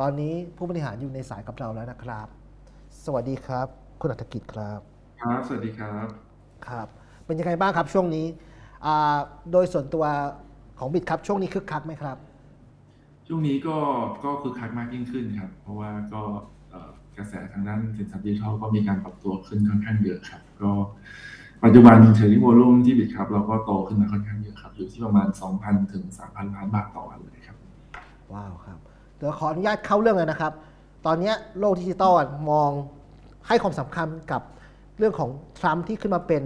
ตอนนี้ผู้บริหารอยู่ในสายกับเราแล้วนะครับ สวัสดีครับ คุณอัฐกิจครับ ครับ สวัสดีครับ ครับ เป็นยังไงบ้างครับช่วงนี้อ่าโดยส่วนตัวของบิดครับช่วงนี้คึกคักไหมครับ ช่วงนี้ก็ก็คือคักมากยิ่งขึ้นครับ เพราะว่าก็เอ่อกระแสทางด้านสินทรัพย์ดิจิทัลก็มีการปรับตัวขึ้นค่อนข้างเยอะครับ ก็ปัจจุบันเทรดดิ้งวอลุ่มที่บิตครับเราก็โตขึ้นมาค่อนข้างเยอะครับ อยู่ที่ประมาณ 2,000 ถึง 3,000 ล้านบาทต่อวันเลยครับ ว้าวครับ เดี๋ยวขออนุญาตเข้าเรื่องเลยนะครับ ตอนนี้โลกดิจิตอลมองให้ความสำคัญกับเรื่องของทรัมป์ที่ขึ้นมาเป็น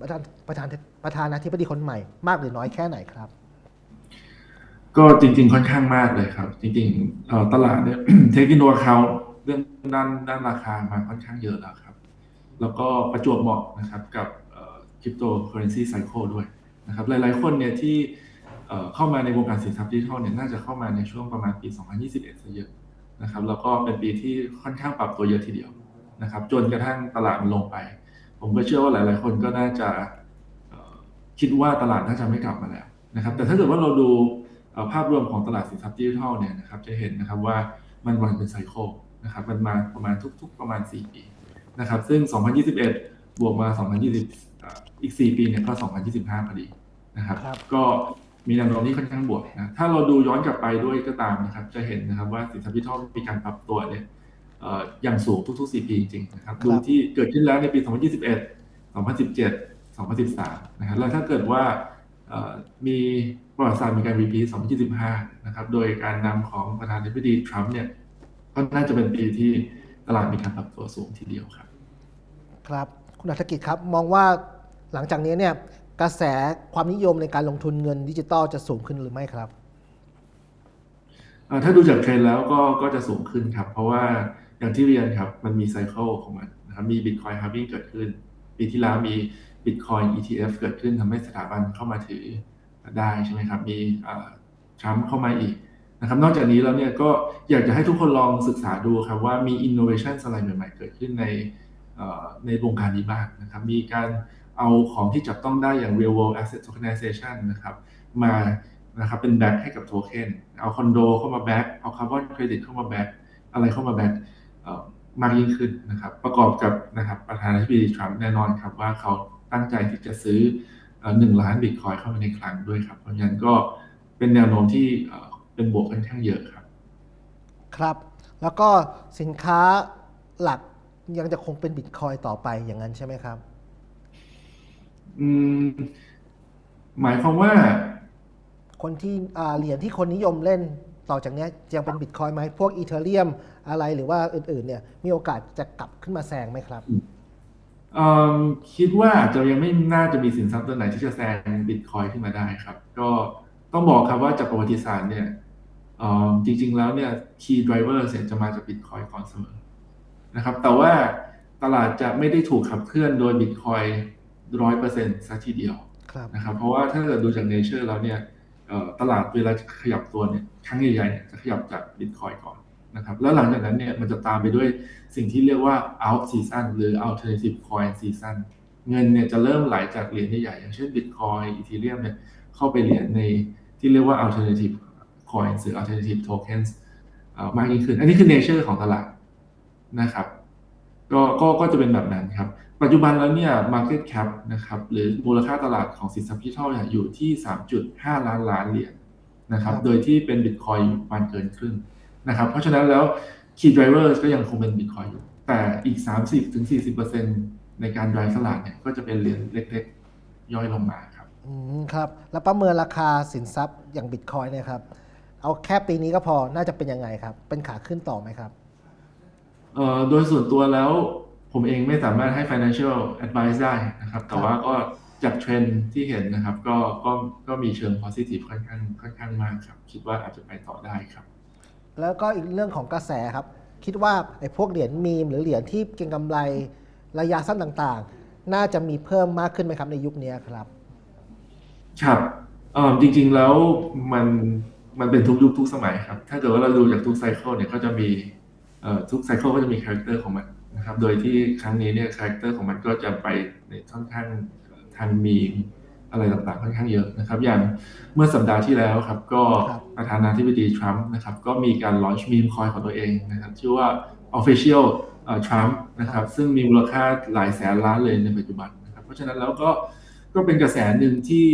ประธานประธานประธานาธิบดีคนใหม่มากหรือน้อยแค่ไหนครับ ก็จริง ๆ ค่อนข้างมากเลยครับ จริงๆตลาดเนี่ยเทค into account เรื่องด้านด้านราคามาค่อนข้างเยอะแล้วครับ แล้วก็ประจวบเหมาะนะครับกับคริปโตเคอเรนซีไซเคิลด้วยนะครับ หลายๆคนเนี่ยที่ เอ่อเข้ามาในวงการสินทรัพย์ดิจิทัลเนี่ยน่าจะเข้ามาในช่วงประมาณปี 2021ซะเยอะนะครับแล้วก็เป็นปีที่ค่อนข้างปรับตัวเยอะทีเดียวนะครับจนกระทั่งตลาดมันลงไป ผมก็เชื่อว่าหลาย ๆ คนก็น่าจะเอ่อคิดว่าตลาดน่าจะไม่กลับมาแล้วนะครับแต่ถ้าเกิดว่าเราดูเอ่อภาพรวมของตลาดสินทรัพย์ดิจิทัลเนี่ยนะครับจะเห็นนะครับว่ามันวันเป็นไซเคิลนะครับมันมาประมาณทุก ๆ ประมาณ 4 ปีนะครับซึ่ง 2021 บวกมา 2020อ่าอีก 4 ปีเนี่ยก็ 2025พอดีนะครับครับก็ มีแนวโน้มที่ค่อนข้างบวกนะถ้าเราดูย้อนกลับไปด้วยก็ตามนะครับ จะเห็นนะครับว่าสินทรัพย์ดิจิทัลมีการปรับตัวเนี่ยเอ่ออย่างสูงทุกๆ 4 ปีจริงๆนะครับครับดูที่เกิดขึ้นแล้วในปี 2021 2017 2013นะครับแล้วถ้าเกิดว่าเอ่อมีประวัติศาสตร์มีการรีพีท2025 นะครับ โดยการนำของประธานาธิบดีทรัมป์เนี่ยก็น่าจะเป็นปีที่ตลาดมีการปรับตัวสูงทีเดียวครับ ครับ คุณอัฐกิจครับมองว่าหลังจากนี้เนี่ย กระแสความนิยมในการลงทุนเงินดิจิตอลจะสูงขึ้นหรือไม่ครับถ้าดูจากเทรนแล้วก็ก็จะสูงขึ้นครับ เพราะว่าอย่างที่เรียนครับ มันมีไซเคิลของมันนะครับมี Bitcoin halving เกิดขึ้น ปีที่แล้วมี Bitcoin ETF เกิดขึ้นทำให้สถาบันเข้ามาถือได้ใช่ไหมครับ มีทรัมป์เข้ามาอีกนะครับ นอกจากนี้แล้วเนี่ยก็อยากจะให้ทุกคนลองศึกษาดูครับว่ามี innovation อะไรใหม่ๆ เกิดขึ้นในในวงการนี้บ้างนะครับ มีการ เอาของที่จับต้องได้อย่าง real world asset tokenization นะครับมานะครับเป็นแบ็กให้กับโทเค็นเอาคอนโดเข้ามาแบ็กเอาคาร์บอนเครดิตเข้ามาแบ็กอะไรเข้ามาแบ็กมากยิ่งขึ้นนะครับประกอบกับนะครับประธานาธิบดีทรัมป์แน่นอนครับว่าเขาตั้งใจที่จะซื้อหนึ่งล้านบิตคอยเข้ามาในคลังด้วยครับ เพราะฉะนั้นก็เป็นแนวโน้มที่เอ่อเป็นบวกค่อนข้างเยอะครับ ครับ แล้วก็สินค้าหลักยังจะคงเป็นบิตคอยต่อไปอย่างนั้นใช่ไหมครับ อืม หมายความว่า คนที่อ่าเหรียญที่คนนิยมเล่นต่อจากเนี้ยยังเป็นบิตคอยไหมพวกอีเทเรียมอะไรหรือว่าอื่นๆ เนี่ย มีโอกาสจะกลับขึ้นมาแซงไหมครับ เอ่อคิดว่าจะยังไม่น่าจะมีสินทรัพย์ตัวไหนที่จะแซงบิตคอยขึ้นมาได้ครับ ก็ต้องบอกครับว่าจากประวัติศาสตร์เนี่ยเอ่อจริง ๆ แล้วเนี่ย key driver เนี่ยจะมาจากบิตคอยก่อนเสมอนะครับ แต่ว่าตลาดจะไม่ได้ถูกขับเคลื่อนโดยบิตคอย ร้อยเปอร์เซ็นต์ซะทีเดียวครับนะครับ เพราะว่าถ้าเกิดดูจากเนเจอร์แล้วเนี่ยเอ่อตลาดเวลาจะขยับตัวเนี่ยครั้งใหญ่ๆเนี่ยจะขยับจากบิตคอยก่อนนะครับ แล้วหลังจากนั้นเนี่ยมันจะตามไปด้วยสิ่งที่เรียกว่า out season หรือ alternative coin season เงินเนี่ยจะเริ่มไหลจากเหรียญใหญ่ๆอย่างเช่น Bitcoin Ethereum เนี่ยเข้าไปเหรียญในที่เรียกว่า alternative coins หรือ alternative tokens เอ่อมากยิ่งขึ้น อันนี้คือ nature ของตลาดนะครับ ก็ก็ก็จะเป็นแบบนั้นครับ ปัจจุบันแล้วเนี่ย market cap นะครับหรือมูลค่าตลาดของสินทรัพย์ดิจิทัลเนี่ยอยู่ที่ 3.5 ล้านล้านเหรียญนะครับครับ โดยที่เป็น Bitcoin อยู่ประมาณเกินครึ่งนะครับ เพราะฉะนั้นแล้ว key drivers ก็ยังคงเป็น Bitcoin อยู่ แต่อีก 30-40%ในการ drive ตลาดเนี่ยก็จะเป็นเหรียญเล็กๆ ย่อยลงมาครับอืมครับ แล้วประเมินราคาสินทรัพย์อย่างบิตคอยเนี่ยครับ เอาแค่ปีนี้ก็พอน่าจะเป็นยังไงครับ เป็นขาขึ้นต่อไหมครับเอ่อโดยส่วนตัวแล้ว ผมเองไม่สามารถให้ financial advice ได้นะครับ แต่ว่าก็จากเทรนด์ที่เห็นนะครับ ก็ก็ก็มีเชิง positive ค่อนข้างค่อนข้างมากครับ คิดว่าอาจจะไปต่อได้ครับ แล้วก็อีกเรื่องของกระแสครับ คิดว่าไอ้พวกเหรียญมีม หรือเหรียญที่เก็งกำไรระยะสั้นต่างๆ น่าจะมีเพิ่มมากขึ้นไหมครับในยุคนี้ครับ ครับเอ่อจริงๆแล้วมันมันเป็นทุกยุคทุกสมัยครับ ถ้าเกิดว่าเราดูจากทุกไซเคิลเนี่ยก็จะมีเอ่อทุกไซเคิลก็จะมีคาแรคเตอร์ของมัน นะครับ โดยที่ครั้งนี้เนี่ยคาแรคเตอร์ของมันก็จะไปในค่อนข้างทางมีมอะไรต่างๆค่อนข้างเยอะนะครับ อย่างเมื่อสัปดาห์ที่แล้วครับ ก็ครับประธานาธิบดีทรัมป์นะครับ ก็มีการลอนช์มีมคอยของตัวเองนะครับชื่อว่า Official เอ่อ Trump นะครับ ซึ่งมีมูลค่าหลายแสนล้านเลยในปัจจุบันนะครับ เพราะฉะนั้นแล้วก็ก็เป็นกระแสหนึ่งที่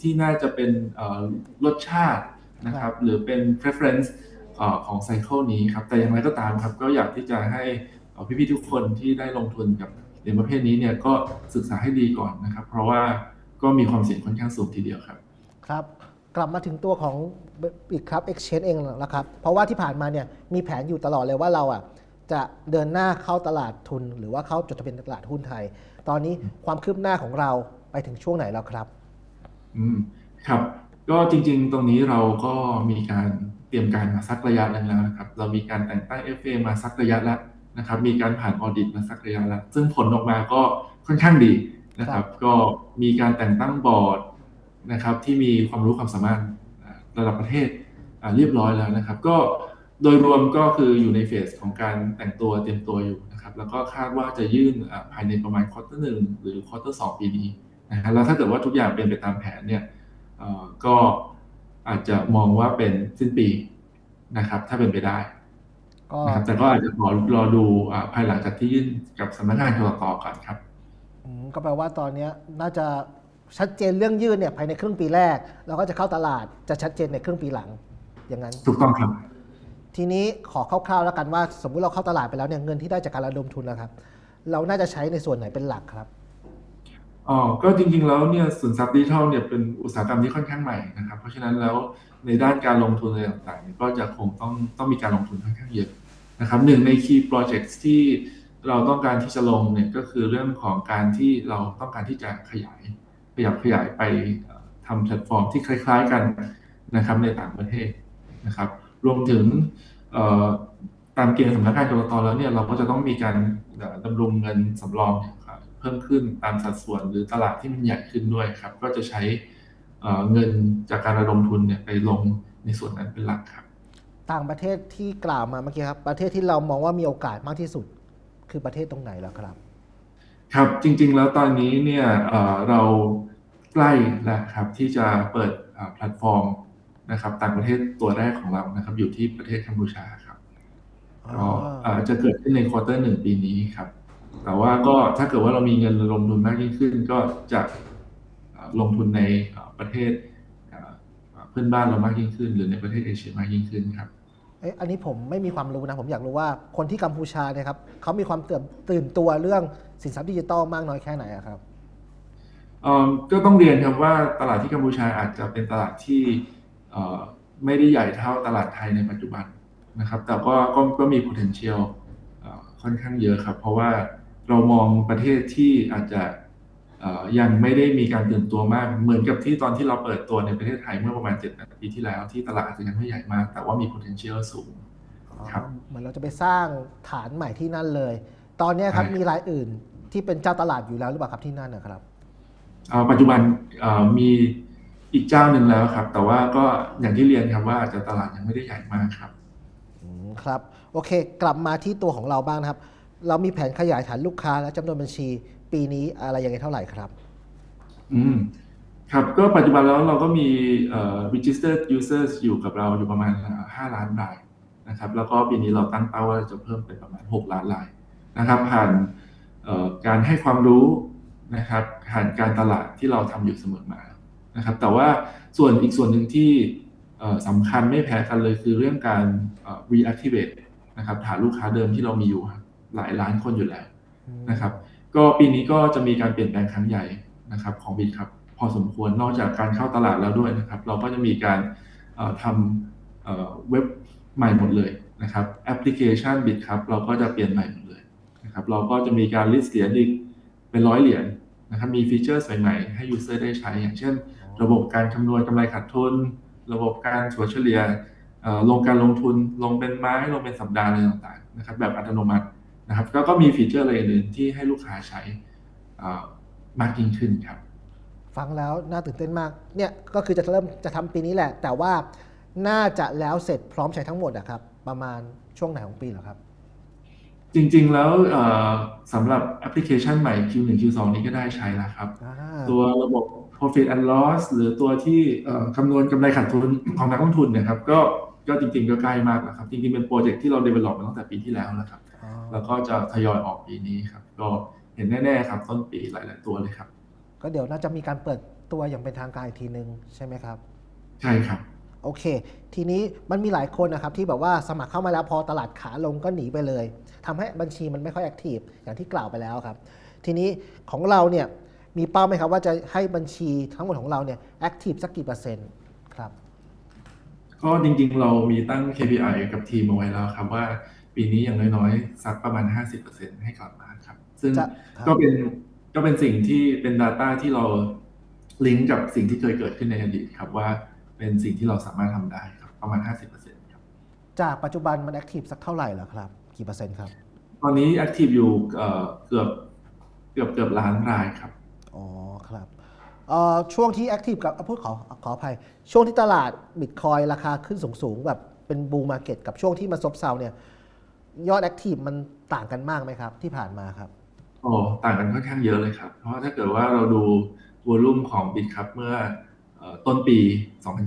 ที่น่าจะเป็นเอ่อรสชาตินะครับ หรือเป็น preference เอ่อของไซเคิลนี้ครับ แต่อย่างไรก็ตามครับ ก็อยากที่จะให้เอ่อ พี่ๆทุกคนที่ได้ลงทุนกับเหรียญประเภทนี้เนี่ยก็ศึกษาให้ดีก่อนนะครับ เพราะว่าก็มีความเสี่ยงค่อนข้างสูงทีเดียวครับ ครับ กลับมาถึงตัวของอีกครับ Exchange เองแล้วครับ เพราะว่าที่ผ่านมาเนี่ยมีแผนอยู่ตลอดเลยว่าเราอะจะเดินหน้าเข้าตลาดทุน หรือว่าเข้าจดทะเบียนในตลาดหุ้นไทย ตอนนี้ความคืบหน้าของเราไปถึงช่วงไหนแล้วครับ อืมครับ ก็จริงๆ ตรงนี้เราก็มีการเตรียมการมาสักระยะหนึงแล้วนะครับ เรามีการแต่งตั้ง FA มาสักระยะแล้ว นะครับมีการผ่านออดิตมาสักระยะแล้วซึ่งผลออกมาก็ค่อนข้างดีนะครับ ก็มีการแต่งตั้งบอร์ดนะครับ ที่มีความรู้ความสามารถอ่าระดับประเทศอ่าเรียบร้อยแล้วนะครับ ก็โดยรวมก็คืออยู่ในเฟสของการแต่งตัวเตรียมตัวอยู่นะครับ แล้วก็คาดว่าจะยื่นอ่าภายในประมาณควอเตอร์หนึ่งหรือควอเตอร์สองปีนี้นะฮะแล้วถ้าเกิดว่าทุกอย่างเป็นไปตามแผนเนี่ยเอ่อก็อาจจะมองว่าเป็นสิ้นปีนะครับ ถ้าเป็นไปได้ ก็นะครับแต่ก็อาจจะรอรอดูอ่าภายหลังจากที่ยื่นกับสำนักงานกรกตก่อนครับอืมก็แปลว่าตอนเนี้ยน่าจะชัดเจนเรื่องยื่นเนี่ยภายในครึ่งปีแรก เราก็จะเข้าตลาดจะชัดเจนในครึ่งปีหลังอย่างนั้น ถูกต้องครับ ทีนี้ขอคร่าวๆแล้วกันว่า สมมุติเราเข้าตลาดไปแล้วเนี่ยเงินที่ได้จากการระดมทุนนะครับ เราน่าจะใช้ในส่วนไหนเป็นหลักครับ อ๋อก็จริงๆแล้วเนี่ยสินทรัพย์ดิจิทัลเนี่ยเป็นอุตสาหกรรมที่ค่อนข้างใหม่นะครับ เพราะฉะนั้นแล้วในด้านการลงทุนอะไรต่างๆเนี่ยก็จะคงต้องต้องมีการลงทุนค่อนข้างเยอะนะครับหนึ่งใน key projects ที่เราต้องการที่จะลงเนี่ยก็คือเรื่องของการที่เราต้องการที่จะขยายขยับขยายไปทำแพลตฟอร์มที่คล้ายๆกันนะครับในต่างประเทศนะครับ รวมถึงตามเกณฑ์สำนักงานกรกตแล้วเนี่ยเราก็จะต้องมีการดำรงเงินสำรองเนี่ย เพิ่มขึ้นตามสัดส่วนหรือตลาดที่มันใหญ่ขึ้นด้วยครับ ก็จะใช้เอ่อเงินจากการระดมทุนเนี่ยไปลงในส่วนนั้นเป็นหลักครับ ต่างประเทศที่กล่าวมาเมื่อกี้ครับประเทศที่เรามองว่ามีโอกาสมากที่สุด คือประเทศตรงไหนแล้วครับ ครับจริง ๆ แล้วตอนนี้เนี่ยเอ่อเราใกล้แล้วครับที่จะเปิดอ่าแพลตฟอร์มนะครับ ต่างประเทศตัวแรกของเรานะครับ อยู่ที่ประเทศกัมพูชาครับก็เอ่อจะเกิดขึ้นในควอเตอร์หนึ่งปีนี้ครับ แต่ว่าก็ถ้าเกิดว่าเรามีเงินลงทุนมากยิ่งขึ้น ก็จะเอ่อลงทุนในเอ่อประเทศเอ่อเพื่อนบ้านเรามากยิ่งขึ้น หรือในประเทศเอเชียมากยิ่งขึ้นครับเอ๊ะอันนี้ผมไม่มีความรู้นะ ผมอยากรู้ว่าคนที่กัมพูชาเนี่ยครับเขามีความตื่นตื่นตัวเรื่องสินทรัพย์ดิจิตอลมากน้อยแค่ไหนอะครับเอ่อก็ต้องเรียนครับว่าตลาดที่กัมพูชาอาจจะเป็นตลาดที่เอ่อไม่ได้ใหญ่เท่าตลาดไทยในปัจจุบันนะครับ แต่ก็ก็ก็มี potential เอ่อค่อนข้างเยอะครับ เพราะว่า เรามองประเทศที่อาจจะเอ่อยังไม่ได้มีการตื่นตัวมาก เหมือนกับที่ตอนที่เราเปิดตัวในประเทศไทยเมื่อประมาณ7ปีที่แล้ว ที่ตลาดอาจจะยังไม่ใหญ่มาก แต่ว่ามี potential สูงครับเหมือนเราจะไปสร้างฐานใหม่ที่นั่นเลย ตอนเนี้ยครับใช่มีรายอื่นที่เป็นเจ้าตลาดอยู่แล้วหรือเปล่าครับที่นั่นนะครับเอ่อปัจจุบันเอ่อมีอีกเจ้าหนึ่งแล้วครับ แต่ว่าก็อย่างที่เรียนครับว่าอาจจะตลาดยังไม่ได้ใหญ่มากครับอืมครับ โอเค กลับมาที่ตัวของเราบ้างนะครับ เรามีแผนขยายฐานลูกค้าและจำนวนบัญชีปีนี้อะไรยังไงเท่าไหร่ครับ อืม ครับ ก็ปัจจุบันแล้วเราก็มี registered users อยู่กับเราอยู่ประมาณ 5 ล้านรายนะครับ แล้วก็ปีนี้เราตั้งเป้าว่าจะเพิ่มเป็นประมาณ 6 ล้านรายนะครับ ผ่านการให้ความรู้นะครับ ผ่านการตลาดที่เราทำอยู่เสมอมานะครับ แต่ว่าส่วนอีกส่วนหนึ่งที่สำคัญไม่แพ้กันเลยคือเรื่องการเอ่อ reactivate นะครับ ฐานลูกค้าเดิมที่เรามีอยู่ หลายล้านคนอยู่แล้วนะครับ ก็ปีนี้ก็จะมีการเปลี่ยนแปลงครั้งใหญ่นะครับ ของบิตครับพอสมควรนอกจากการเข้าตลาดแล้วด้วยนะครับ เราก็จะมีการเอ่อทำเอ่อเว็บใหม่หมดเลยนะครับแอปพลิเคชันบิตครับเราก็จะเปลี่ยนใหม่หมดเลยนะครับ เราก็จะมีการลิสต์เหรียญอีกเป็นร้อยเหรียญนะครับมีฟีเจอร์ใหม่ๆให้ยูเซอร์ได้ใช้ อย่างเช่น ระบบการคำนวณกำไรขาดทุน ระบบการถัวเฉลี่ยเอ่อลงการลงทุนลงเป็นไม้ลงเป็นสัปดาห์อะไรต่างๆนะครับแบบอัตโนมัติ นะครับก็ก็มีฟีเจอร์อะไรอื่นๆที่ให้ลูกค้าใช้อ่ามากยิ่งขึ้นครับ ฟังแล้วน่าตื่นเต้นมากเนี่ยก็คือจะเริ่มจะทำปีนี้แหละ แต่ว่าน่าจะแล้วเสร็จพร้อมใช้ทั้งหมดอะครับ ประมาณช่วงไหนของปีเหรอครับ จริงๆแล้วเอ่อสำหรับแอปพลิเคชันใหม่ Q1 Q2 นี้ก็ได้ใช้แล้วครับอ่าตัวระบบ profit and loss หรือตัวที่เอ่อคำนวณกำไรขาดทุนของนักลงทุนเนะครับ ก็ ก็จริงๆก็ใกล้มากแล้วครับ จริงๆเป็นโปรเจกต์ที่เรา develop มาตั้งแต่ปีที่แล้วแล้วครับอ๋อแล้วก็จะทยอยออกปีนี้ครับ ก็เห็นแน่ๆครับต้นปีหลายๆตัวเลยครับ ก็เดี๋ยวน่าจะมีการเปิดตัวอย่างเป็นทางการอีกทีนึงใช่ไหมครับ ใช่ครับ โอเค ทีนี้มันมีหลายคนนะครับที่แบบว่าสมัครเข้ามาแล้วพอตลาดขาลงก็หนีไปเลยทำให้บัญชีมันไม่ค่อยแอคทีฟอย่างที่กล่าวไปแล้วครับ ทีนี้ของเราเนี่ยมีเป้าไหมครับว่าจะให้บัญชีทั้งหมดของเราเนี่ยแอคทีฟสักกี่เปอร์เซ็นต์ครับ ก็จริงๆ เรามีตั้ง KPI กับทีมเอาไว้แล้วครับว่าปีนี้อย่างน้อยๆ สักประมาณ 50%ให้กลับมาครับ ซึ่งจะครับก็เป็นก็เป็นสิ่งที่เป็น Data ที่เราลิงก์กับสิ่งที่เคยเกิดขึ้นในอดีตครับว่าเป็นสิ่งที่เราสามารถทำได้ครับประมาณ 50%ครับจากปัจจุบันมันแอคทีฟสักเท่าไหร่เหรอครับ กี่เปอร์เซ็นต์ครับ ตอนนี้ Active อยู่เอ่อเกือบเกือบเกือบล้านรายครับ อ๋อครับ เอ่อช่วงที่แอคทีฟกับอะพูดขอขออภัย ช่วงที่ตลาดบิตคอยราคาขึ้นสูงๆ แบบเป็นบูมมาร์เก็ตกับช่วงที่มาซบเซาเนี่ยยอดแอคทีฟมันต่างกันมากไหมครับ ที่ผ่านมาครับ โอ้ต่างกันค่อนข้างเยอะเลยครับ เพราะว่าถ้าเกิดว่าเราดูวอลุ่มของบิตครับเมื่อเอ่อต้นปี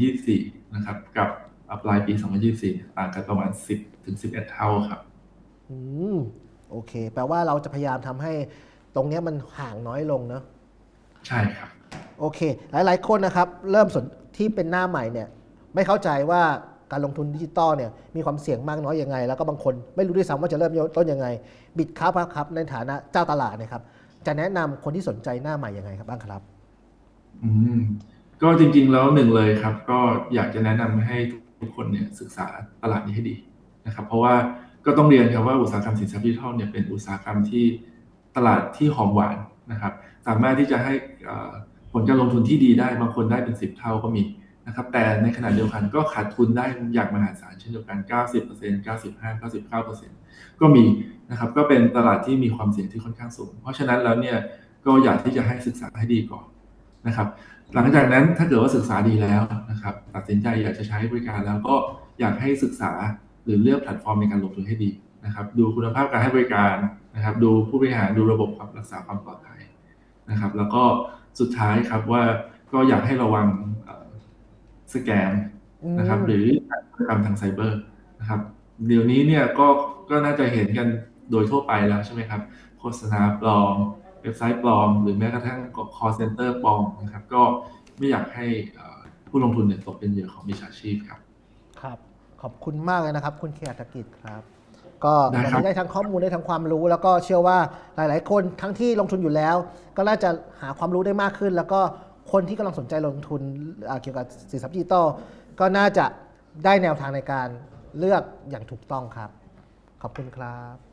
2024 นะครับ กับปลายปี 2024เนี่ยต่างกันประมาณ 10 ถึง 11 เท่าครับ อืมโอเค แปลว่าเราจะพยายามทำให้ตรงเนี้ยมันห่างน้อยลงเนอะ ใช่ครับ โอเค หลาย ๆ คนนะครับ เริ่มสนที่เป็นหน้าใหม่เนี่ยไม่เข้าใจว่าการลงทุนดิจิตอลเนี่ยมีความเสี่ยงมากน้อยยังไง แล้วก็บางคนไม่รู้ด้วยซ้ำว่าจะเริ่มต้นยังไง บิตครับครับในฐานะเจ้าตลาดนะครับจะแนะนำคนที่สนใจหน้าใหม่ยังไงครับบ้างครับอืมก็จริงๆแล้วหนึ่งเลยครับ ก็อยากจะแนะนำให้ทุกคนเนี่ยศึกษาตลาดนี้ให้ดีนะครับ เพราะว่าก็ต้องเรียนครับว่าอุตสาหกรรมสินทรัพย์ดิจิทัลเนี่ยเป็นอุตสาหกรรมที่ตลาดที่หอมหวานนะครับ สามารถที่จะให้อ่อ ผลการลงทุนที่ดีได้บางคนได้เป็น10เท่าก็มีนะครับ แต่ในขณะเดียวกันก็ขาดทุนได้อย่างมหาศาลเช่นเดียวกัน 90% 95 99%ก็มีนะครับ ก็เป็นตลาดที่มีความเสี่ยงที่ค่อนข้างสูง เพราะฉะนั้นแล้วเนี่ยก็อยากที่จะให้ศึกษาให้ดีก่อนนะครับ หลังจากนั้นถ้าเกิดว่าศึกษาดีแล้วนะครับ ตัดสินใจอยากจะใช้บริการแล้วก็อยากให้ศึกษาหรือเลือกแพลตฟอร์มในการลงทุนให้ดีนะครับ ดูคุณภาพการให้บริการนะครับ ดูผู้บริหารดูระบบความรักษาความปลอดภัยนะครับ แล้วก็ สุดท้ายครับว่าก็อยากให้ระวังเอ่อสแกมนะครับ หรือการฆาตกรรมทางไซเบอร์นะครับ เดี๋ยวนี้เนี่ยก็ก็น่าจะเห็นกันโดยทั่วไปแล้วใช่ไหมครับ โฆษณาปลอมเว็บไซต์ปลอม หรือแม้กระทั่ง call center ปลอมนะครับ ก็ไม่อยากให้เอ่อผู้ลงทุนเนี่ยตกเป็นเหยื่อของมิจฉาชีพครับ ครับ ขอบคุณมากเลยนะครับ คุณเคียรตกิจครับ ก็ได้วันครับนี้ได้ทั้งข้อมูลได้ทั้งความรู้ แล้วก็เชื่อว่าหลาย ๆ คนทั้งที่ลงทุนอยู่แล้ว ก็น่าจะหาความรู้ได้มากขึ้น แล้วก็คนที่กำลังสนใจลงทุนอ่าเกี่ยวกับสินทรัพย์ดิจิตอลก็น่าจะได้แนวทางในการเลือกอย่างถูกต้องครับ ขอบคุณครับ